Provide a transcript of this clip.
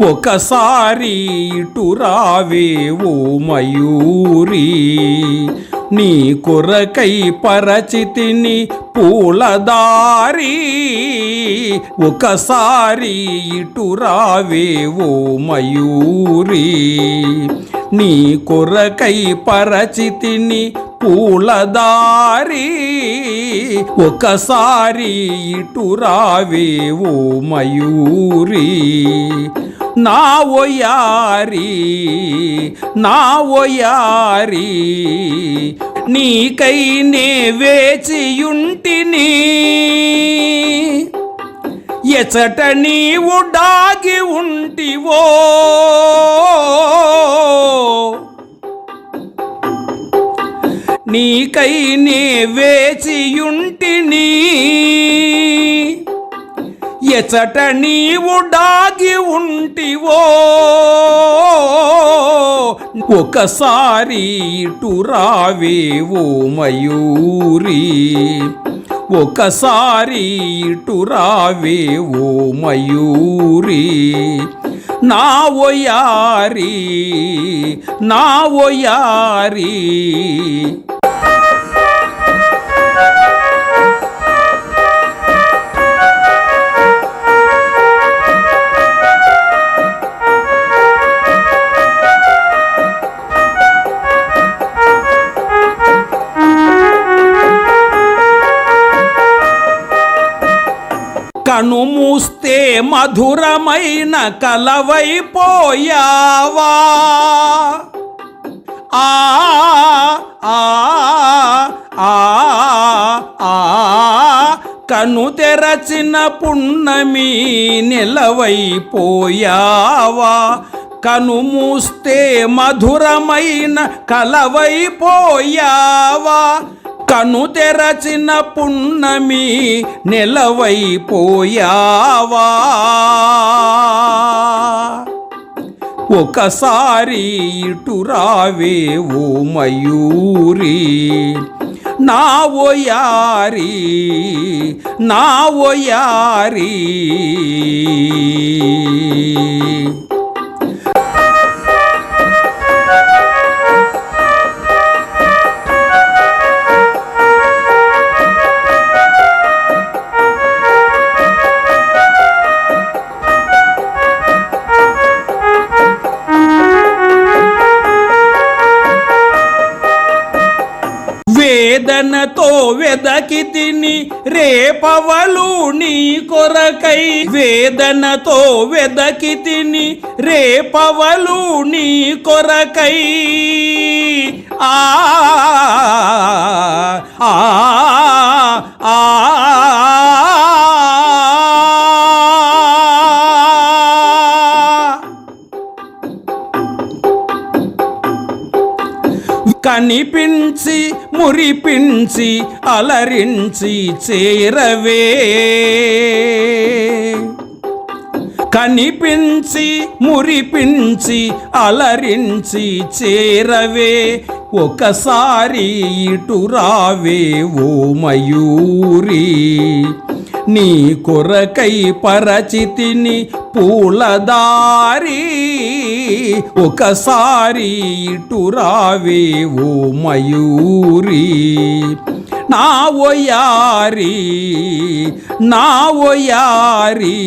ఒకసారి ఇటు రావే ఓ మయూరి. నీ కొరకై పరచితిని పూలదారి. ఒకసారి ఇటు రావే ఓ మయూరి. నీ కొరకై పరచితిని పూలదారి. ఒకసారి ఇటు రావే ఓ మయూరి. నా ఒయారి నా ఒయారి నీకై నే వేచియుంటిని. ఎచట నీవు డాగి ఉంటివో. నీకై నే వేచియుంటిని. ఎచట నీవు డాగి ఉంటివో. ఒకసారి ఇటు రావేవో ఓ మయూరి. ఒకసారి ఇటు రావేవో ఓ మయూరి. నా ఒయారి నా ఒయారి. కను మూస్తే మధురమైన కలవైపోయావా? ఆ ఆ ఆ ఆ కను తెరచిన పున్నమి నిలవైపోయావా? కను మూస్తే మధురమైన కలవైపోయావా? కను తెరచిన పున్నమి నెలవైపోయావా? ఒకసారి ఇటు రావే ఓ మయూరి నా ఓయారి నా ఓయారీ. వేదనతో వెదకి తిని రేపవలు నీ కొరకై వేదనతో వెదకి తిని రేపవలు నీ కొరకై ఆ ఆ ఆ కనిపించి మురిపించి అలరించి చేరవే. కనిపించి మురిపించి అలరించి చేరవే. ఒకసారి ఇటు రావే ఓ మయూరి. నీ కొరకై పరచితిని పూలదారీ. ఒకసారి ఇటు రావే ఓ మయూరి. నా ఓయారి నా ఓయారి